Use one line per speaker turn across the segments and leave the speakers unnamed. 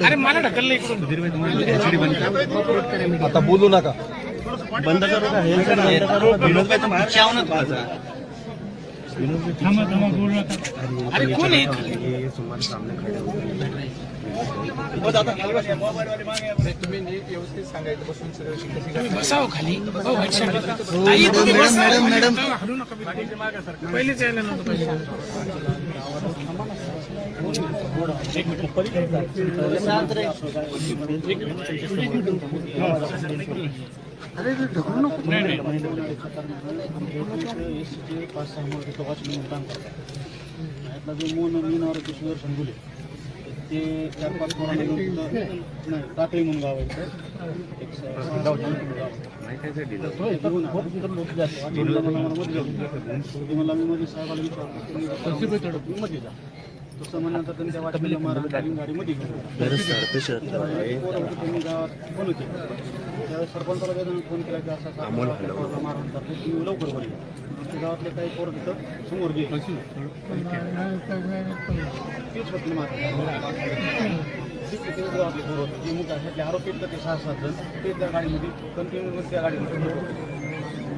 अरे मला ढकललं इकडून
आता बोलू नका
बंद करू का हे करा, हे. विनोदभाई तुम्हाला चावनच व्हायचा.
थांबा थांबा बोलू नका अरे कोण आहे तुम्ही बसाव खाली हो, white shirt ला. ताई, तुम्ही बसा. हलू नका पहिलेच यायला नव्हतं पाहिजे नाही नाही
पाच सहा टोकाचे म्हणून काम करतात यातला जो मोन मीनावर किशोर संगुले ते चार पाच तिथं नाही टाकळी म्हणून गाव आहे मला. ते मी मध्ये साहेबाला विचारलं. तुम्ही मध्ये जा तसं म्हणल्यानंतर त्यांनी त्या वाटणीला मारलं गाडी गाडीमध्ये घेऊन गावात फोन होते. त्यावेळेस सरपंचाला वेदना फोन केला की असा असा पोराला मारून टाकलं. तुम्ही लवकर बरी ते गावातले काही पोरं तिथं समोर गेले. तेच होते मार ते आरोपी ते सहा सात जण ते त्या गाडीमध्ये कंटिन्यू त्या गाडीमध्ये.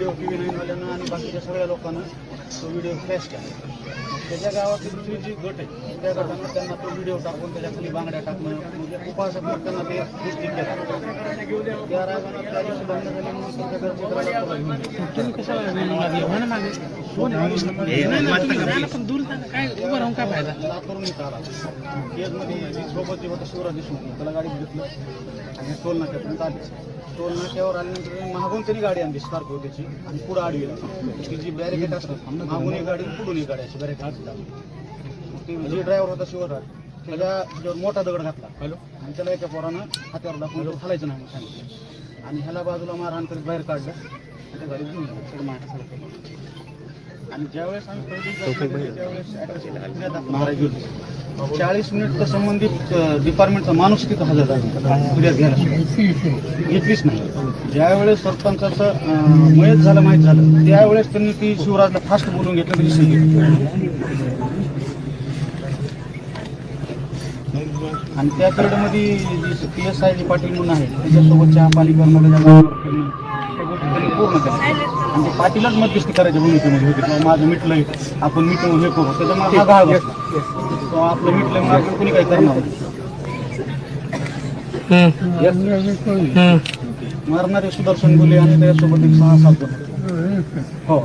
व्हिडिओ टी व्ही नाईनवाल्यांना आणि बाकीच्या सगळ्या लोकांना तो व्हिडिओ फ्लॅश केला त्याच्या गावातली दुसरी जी गट आहे त्या गटानं त्यांना तो व्हिडिओ टाकून त्याच्याखाली बांगड्या टाकणं म्हणजे उपासक त्यांना ते गोष्टी केल्या. त्या रागानं त्या दिवशी भांडणं झाली म्हणून त्यांच्या घरचे केजमध्ये सोबत जे होतं शिवराज देशमुख. त्याला गाडी घेतलं. आणि टोल नाक्यापर्यंत आले. टोल नाक्यावर आल्यानंतर मागून त्यांनी गाडी आणली स्कॉर्पिओ त्याची आणि पुढं आडवीला. ती जी बॅरिकेट असतात मागून एक गाडी पुढून एक गाडी अशी बॅरिकेट असतात ती जे ड्रायव्हर होता शिवराज त्याच्या त्याच्यावर मोठा दगड घातला. आणि त्याला एका पोरानं हात्यावर दाखवून खालायचं नाही सांगितलं. आणि ह्याला बाजूला मारहाण करीत बाहेर काढलं आणि त्या गाडीत घेऊन गेलं. सगळं माझ्या आणि ज्यावेळेस आम्ही त्यावेळेस. महाराज. चाळीस मिनिट संबंधित डिपार्टमेंटचा माणूस तिथं हजर झाला फिर्याद घ्यायला घेतलीच नाही. ज्यावेळेस सरपंचाचं मयत झालं माहीत झालं त्यावेळेस त्यांनी ती शिवराजला फास्ट बोलून घेतलं म्हणजे तरी सांगितलं आणि त्या पिरियडमध्ये G P S I G Patil म्हणून आहे त्याच्यासोबत चहा पाणी करणं त्याच्या त्या गोष्टी त्यांनी पूर्ण केल्या. आणि ते पाटीलच मध्यस्थी करायच्या भूमिकेमध्ये होते. किंवा माझं मिटलंय आपण मिटवून हे करू. त्याच्यामुळे हा घाव बसला. तो आपलं मिटलंय म्हणून आपण कुणी काही करणार. मारणारे सुदर्शन गुले आणि त्याच्यासोबत एक सहा सात जण हो.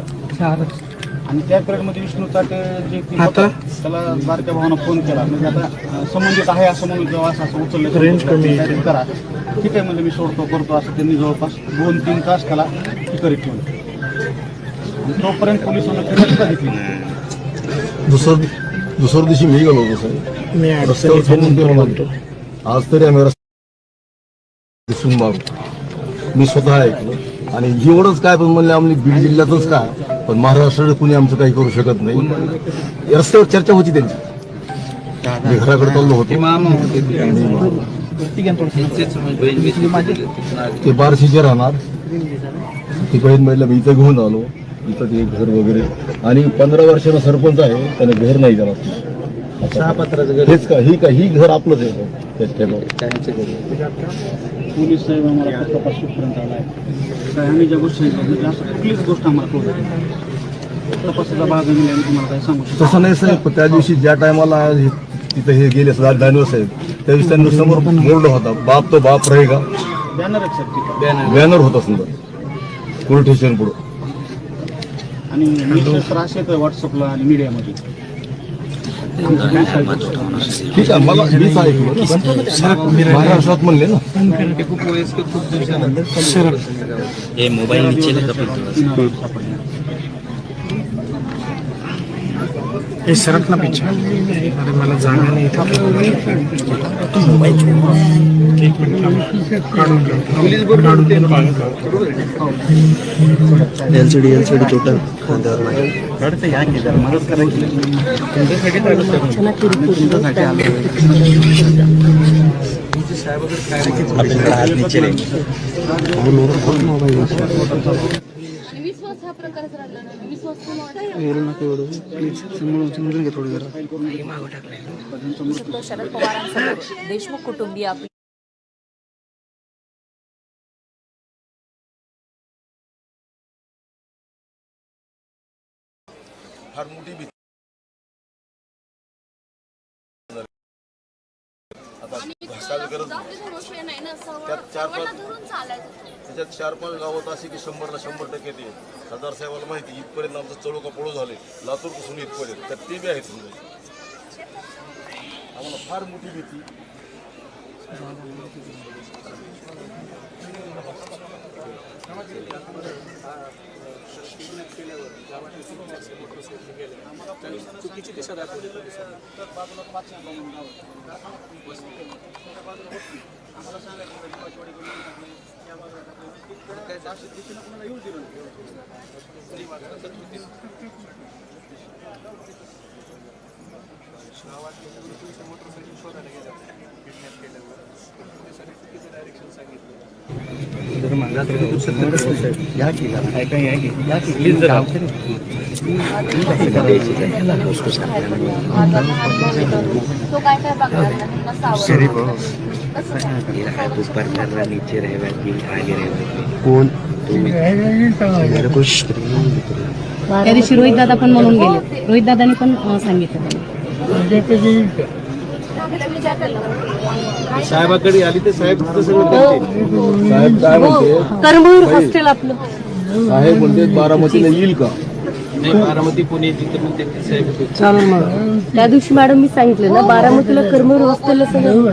आणि त्या पिरियडमध्ये विष्णू चाटे जे होता, त्याला बारक्या भावानं फोन केला. म्हणजे आता संबंधित आहे असं म्हणून जेव्हा असं असं उचललं रेंज कमी करा. ठीक आहे म्हणजे मी सोडतो करतो असं त्यांनी जवळपास दोन तीन तास त्याला हे करीत ठेवलं तोपर्यंत पोलिसांना.
दुसरं दुसऱ्या दिवशी मी गेलो होतो साहेब
मी
रस्त्यावर थांबून गेलो म्हणतो आज तरी आम्ही दिसून मागू मी स्वतः ऐकलं. आणि एवढंच काय पण म्हणले आम्ही बीड जिल्ह्यातच काय पण महाराष्ट्रात कुणी आमचं काही करू शकत नाही. रस्त्यावर चर्चा होती त्यांची. मी घराकडे चाललो होतो. ते बारशीचे राहणार. ती बहीण महिला मी इथं घेऊन आलो. इथं ते घर वगैरे. आणि पंधरा वर्षाचा सरपंच आहे त्याने घर नाही त्याला सहा पत्राचं घर. हेच का ही का ही घर आपलंच आहे.
पोलीस साहेब आम्हाला फक्त तपास कुठपर्यंत आला आहे काय आम्ही ज्या गोष्टी सांगितल्या असं कुठलीच गोष्ट आम्हाला कळत नाही. तपासाचा भाग आम्ही आम्ही तुम्हाला काय सांगू शकतो
तसं नाही साहेब पण त्या दिवशी ज्या टायमाला तिथं हे गेले दानव साहेब त्या दिवशी त्यांनी समोर बोर्ड होता बाप तो बाप रहेगा.
बॅनर
बॅनर होता समजा. पोलीस स्टेशन पुढं
आणि मेसेज तर असे येतोय व्हॉट्सअपला आणि मीडियामध्ये.
ठीक आहे मला मीच ऐकलं. महाराष्ट्रात म्हणले ना.
हे मोबाईल नीचे लगा
सापडले
हे. सरक ना पिच्छा अरे मला जागा नाही इथं एक मिनिट थांब. काढून घेऊ. काढून घेऊ.
एलसीडी एलसीडी टोटल रडते या की जरा मदत करायची तुमच्यासाठी तुमच्यासाठी आलो आपल्याकडे हात नीचे रे
विश्वास हा प्रकारच राहिला नाही
शरद पवारांसह देशमुख कुटुंबीय आपली
फार मोठी भीती. आता गरज त्यात चार पाच त्याच्यात चार पाच गावात असे की शंभरला शंभर टक्के ते. सरदार साहेबाला माहिती इथपर्यंत आमचं चळोका पळू झाले. लातूरपासून इथपर्यंत. तर ते बी आहेत समजा आम्हाला फार मोठी भीती.
या की जरा ऐका या की या की प्लीज जरा
तो काय काय बघणार नाही नसावं
ऊपर कर रहा नीचे आगे रहेगा
कोण
त्या दिवशी रोहित दादा पण म्हणून गेले. रोहित दादानी पण सांगितलं.
साहेबाकडे आली तर साहेब तिथं सगळं करते
साहेब काय म्हणते?
करमूर हॉस्टेल आपलं.
साहेब म्हणते बारामतीला येईल का?
नाही बारामती पुणे तिथं ते साहेब
त्या दिवशी मॅडम मी सांगितलं ना बारामतीला करमूर हॉस्टेलला सगळं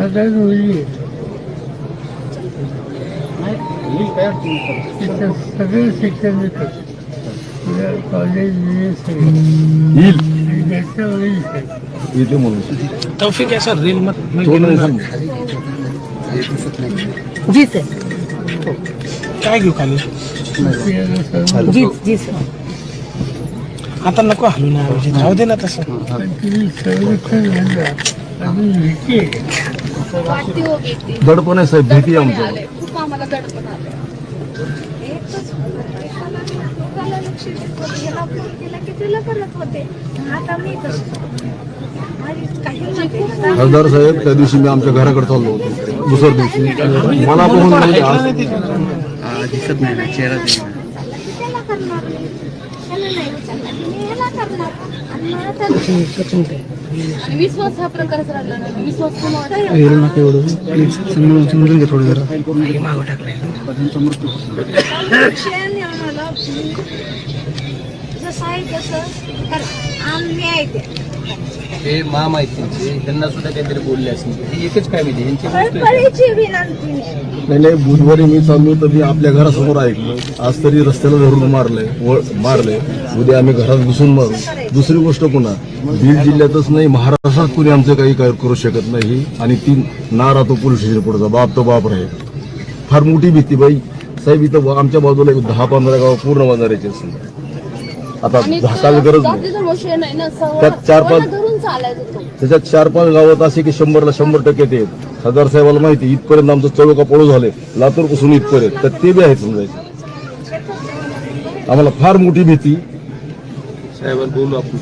सगळे शिक्षण देतात कॉलेज
येईल. येते म्हणून
तौफिक आहे सर रील मत
जीच आहे
काय घेऊ खाली?
जीच जीच
आता नको हलू ना जाऊ दे ना तसं.
हो
दडपण आहे साहेब भीती आहे आमचं.
आलंय खूप आम्हाला दडपण आलंय. एकच त्याला लक्ष देत होते, ह्याला फोन केला की तिला करत होते आता मी कसं माझी काही
खासदार साहेब त्या दिवशी मी आमच्या घराकडे चाललो होतो. दुसऱ्या दिवशी. मला बघून म्हणजे आज
दिसत नाही ना चेहरा
त्याला करणार त्याला नाही विचारणार मी ह्याला करणार आणि मला तर- आणि विश्वास हा प्रकारच राहिला नाही विश्वास कोण
समजून घे थोडं जरा.
शिक्षण आम्हाला जसं आहे तसं कर आम्ही आहे ते
हे मा माहितीचे त्यांना सुद्धा काहीतरी बोलले असेल. ही एकच काय माहिती यांची
फळफळीची विनंती.
नाही नाही बुधवारी मी चाललो तर मी आपल्या घरासमोर ऐकलं आज तरी रस्त्याला धरून मारलंय मारलंय उद्या आम्ही घरात घुसून मारू. दुसरी गोष्ट पुन्हा बीड जिल्ह्यातच नाही महाराष्ट्रात कुणी आमचं काही काय करू शकत नाही. आणि ती ना राहतो पोलीस स्टेशन पुढचा बाप तो बाप राहील. फार मोठी भीती बाई. साहेब इथं आमच्या बाजूला एक दहा पंधरा गाव पूर्ण बाजाराचे असेल आता झाकायला गरज नाही. त्यात चार पाच- त्याच्यात चार पाच गावात असे की शंभरला शंभर टक्के ते आहेत. सरदार साहेबाला माहिती इथपर्यंत आमचं चळोका पळू झाले. लातूरपासून इथपर्यंत. तर ते बी आहेत समजायचे. आम्हाला फार मोठी भीती.
साहेबांना बोलू आपण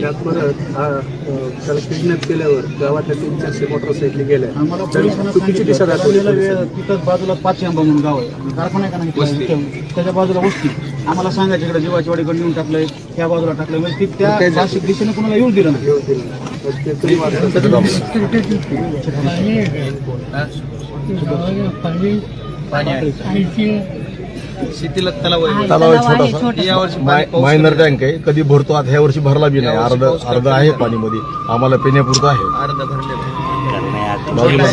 त्यात परत हा, त्याला किडनॅप केल्यावर गावातल्या तीन चारशे मोटरसायकली गेल्या. तर चुकीची दिशा दाखवली
बाजूला पाच आंबा म्हणून गाव आहे. कारखाना आहे का नाही. तिथं- त्याच्या बाजूला वस्ती. आम्हाला सांगायचं इकडे जीवाची वाडीकडे नेऊन टाकलंय त्या बाजूला टाकलंय. म्हणजे ती त्या नाशिक दिशेने कुणाला येऊन दिलं नाही.
तर ते. पाणी शेतीला तलाव आहे.
तलाव आहे छोटासा. माय-
पाऊस
मायनर टँक आहे. कधी भरतो आता ह्या वर्षी भरला बी नाही. अर्ध अर्ध आहे पाणी मध्ये आम्हाला पिण्यापुरतं आहे.
अर्धा भरले
बाजूला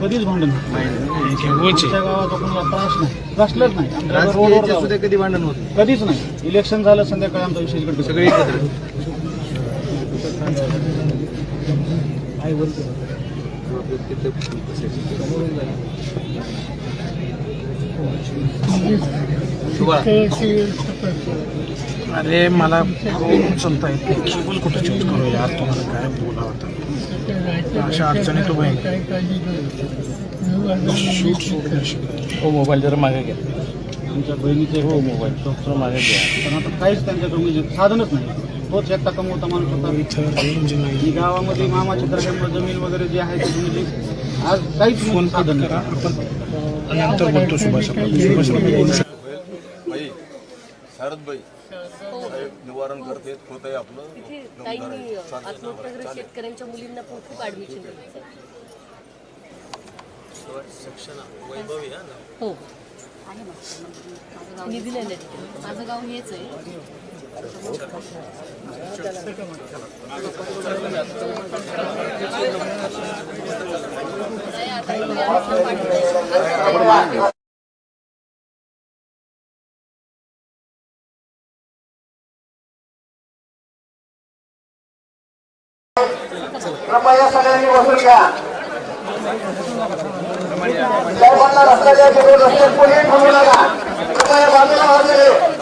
कधीच भांडण होत नाही
ते ओळचे
आमच्या गावात कोणी त्रास नाही. प्रश्नच नाही. आमच्या रोडवर जाऊ.
कधी भांडण होत
कधीच नाही. इलेक्शन झालं संध्याकाळी आमचा विषय इकडे
सगळे एकत्र
अरे मला फोन उचलता येत. नाही केबल कुठे चेंज करू यार? तुम्हाला काय बोलावं आता? अशा अडचणी तो बाई शूट.
हो मोबाईल जरा मागे घ्या.
आमच्या बहिणीचे हो मोबाईल
थोडं मागे घ्या.
पण आता काहीच त्यांच्याकडे म्हणजे साधनच नाही. तोच एकटा कमवता माणूस होता. गावामध्ये मामाच्या दर्ग्यामुळे जमीन वगैरे जे आहे ते म्हणजे आज काहीच
फोन
साधन
करा
नाही.
आपण नंतर बोलतो सुभाष सुभाष बोलू शकतो.
बाई शारदबाई निवारण करते होत आहे आपलं
आत्महत्याग्रस्त शेतकऱ्यांच्या मुलींना पण खूप ऍडमिशन दिलं हो. निधी ना माझं गाव आहे.
कृपया सगळ्यांनी बसून घ्या. साहेबांना रस्त्याच्या रस्ते कोणी म्हणू नका. बाजूला बाजूला